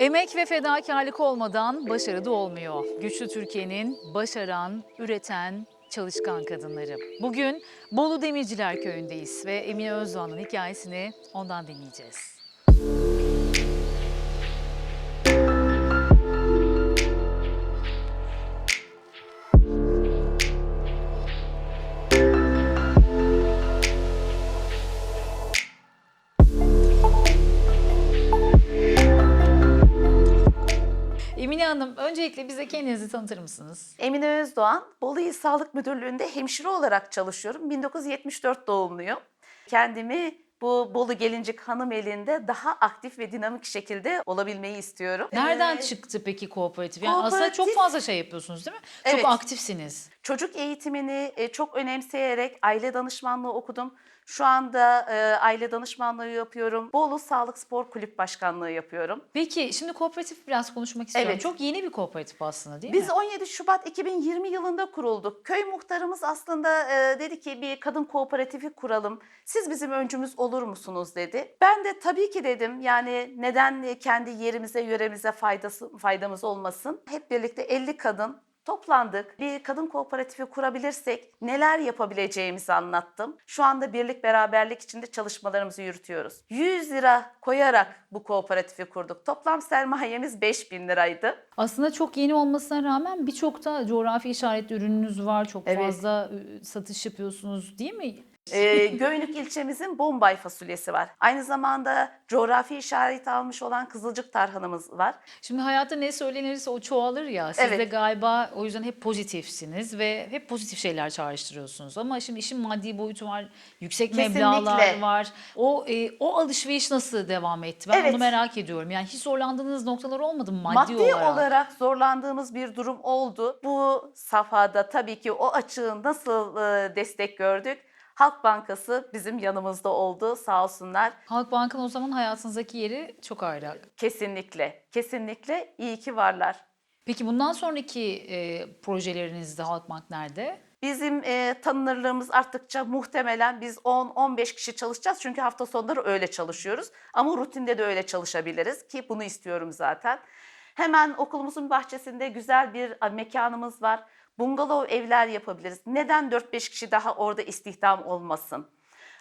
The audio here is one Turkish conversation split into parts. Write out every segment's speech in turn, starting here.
Emek ve fedakarlık olmadan başarı da olmuyor. Güçlü Türkiye'nin başaran, üreten, çalışkan kadınları. Bugün Bolu Demirciler Köyü'ndeyiz ve Emine Özdoğan'ın hikayesini ondan dinleyeceğiz. Hanım, öncelikle bize kendinizi tanıtır mısınız? Emine Özdoğan, Bolu İl Sağlık Müdürlüğü'nde hemşire olarak çalışıyorum. 1974 doğumluyum. Kendimi bu Bolu Gelincik Hanım elinde daha aktif ve dinamik şekilde olabilmeyi istiyorum. Nereden Ee, çıktı peki kooperatif? Yani aslında çok kooperatif- fazla şey yapıyorsunuz değil mi? Evet. Çok aktifsiniz. Çocuk eğitimini e, çok önemseyerek aile danışmanlığı okudum. Şu anda e, aile danışmanlığı yapıyorum. Bolu Sağlık Spor Kulüp Başkanlığı yapıyorum. Peki şimdi kooperatif biraz konuşmak istiyorum. Evet. Çok yeni bir kooperatif aslında değil Biz mi? 17 Şubat 2020 yılında kurulduk. Köy muhtarımız aslında e, dedi ki bir kadın kooperatifi kuralım. Siz bizim öncümüz olur musunuz dedi. Ben de tabii ki dedim. Yani neden kendi yerimize, yöremize faydası faydamız olmasın? Hep birlikte 50 kadın toplandık. Bir kadın kooperatifi kurabilirsek neler yapabileceğimizi anlattım. Şu anda birlik beraberlik içinde çalışmalarımızı yürütüyoruz. 100 lira koyarak bu kooperatifi kurduk. Toplam sermayemiz 5000 liraydı. Aslında çok yeni olmasına rağmen birçok da coğrafi işaretli ürününüz var. Çok Evet. fazla e, satış yapıyorsunuz değil mi? Ee, Göynük ilçemizin Bombay fasulyesi var. Aynı zamanda coğrafi işaret almış olan Kızılcık tarhanamız var. Şimdi hayatta ne söylenirse o çoğalır ya. Siz de Evet. galiba o yüzden hep pozitifsiniz ve hep pozitif şeyler çağrıştırıyorsunuz. Ama şimdi işin maddi boyutu var, yüksek Kesinlikle. meblağlar var. O e, o alışveriş nasıl devam etti? Ben Evet. onu merak ediyorum. Yani hiç zorlandığınız noktalar olmadı mı maddi, Maddi, olarak? olarak. zorlandığımız bir durum oldu. Bu safhada tabii ki o açığı nasıl e, destek gördük? Halk Bankası bizim yanımızda oldu sağ olsunlar. Halk Bank'ın o zaman hayatınızdaki yeri çok ayrı. Kesinlikle, kesinlikle iyi ki varlar. Peki bundan sonraki e, projelerinizde Halkbank nerede? Bizim e, tanınırlığımız arttıkça muhtemelen biz 10-15 kişi çalışacağız. Çünkü hafta sonları öyle çalışıyoruz. Ama rutinde de öyle çalışabiliriz ki bunu istiyorum zaten. Hemen okulumuzun bahçesinde güzel bir a, mekanımız var. Bungalov evler yapabiliriz. Neden 4-5 kişi daha orada istihdam olmasın?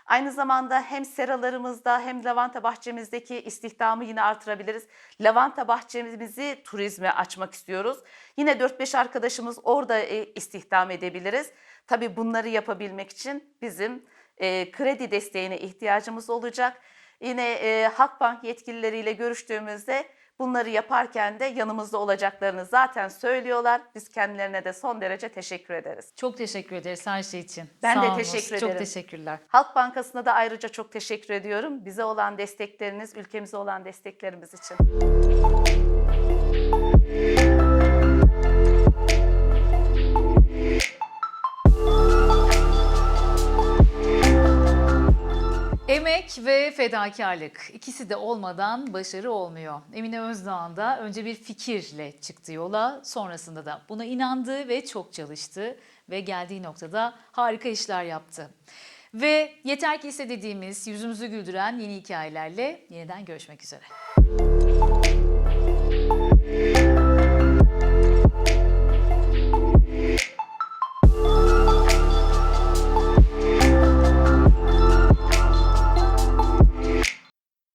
Aynı zamanda hem seralarımızda hem lavanta bahçemizdeki istihdamı yine artırabiliriz. Lavanta bahçemizi turizme açmak istiyoruz. Yine 4-5 arkadaşımız orada e, istihdam edebiliriz. Tabii bunları yapabilmek için bizim e, kredi desteğine ihtiyacımız olacak. Yine e, Halkbank yetkilileriyle görüştüğümüzde bunları yaparken de yanımızda olacaklarını zaten söylüyorlar. Biz kendilerine de son derece teşekkür ederiz. Çok teşekkür ederiz her şey için. Ben Sağ de olunuz. teşekkür Çok ederim. teşekkürler. Halk Bankası'na da ayrıca çok teşekkür ediyorum. Bize olan destekleriniz, ülkemize olan desteklerimiz için. Emek ve fedakarlık ikisi de olmadan başarı olmuyor. Emine Özdağ'ın da önce bir fikirle çıktı yola, sonrasında da buna inandı ve çok çalıştı ve geldiği noktada harika işler yaptı. Ve yeter ki ise dediğimiz yüzümüzü güldüren yeni hikayelerle yeniden görüşmek üzere.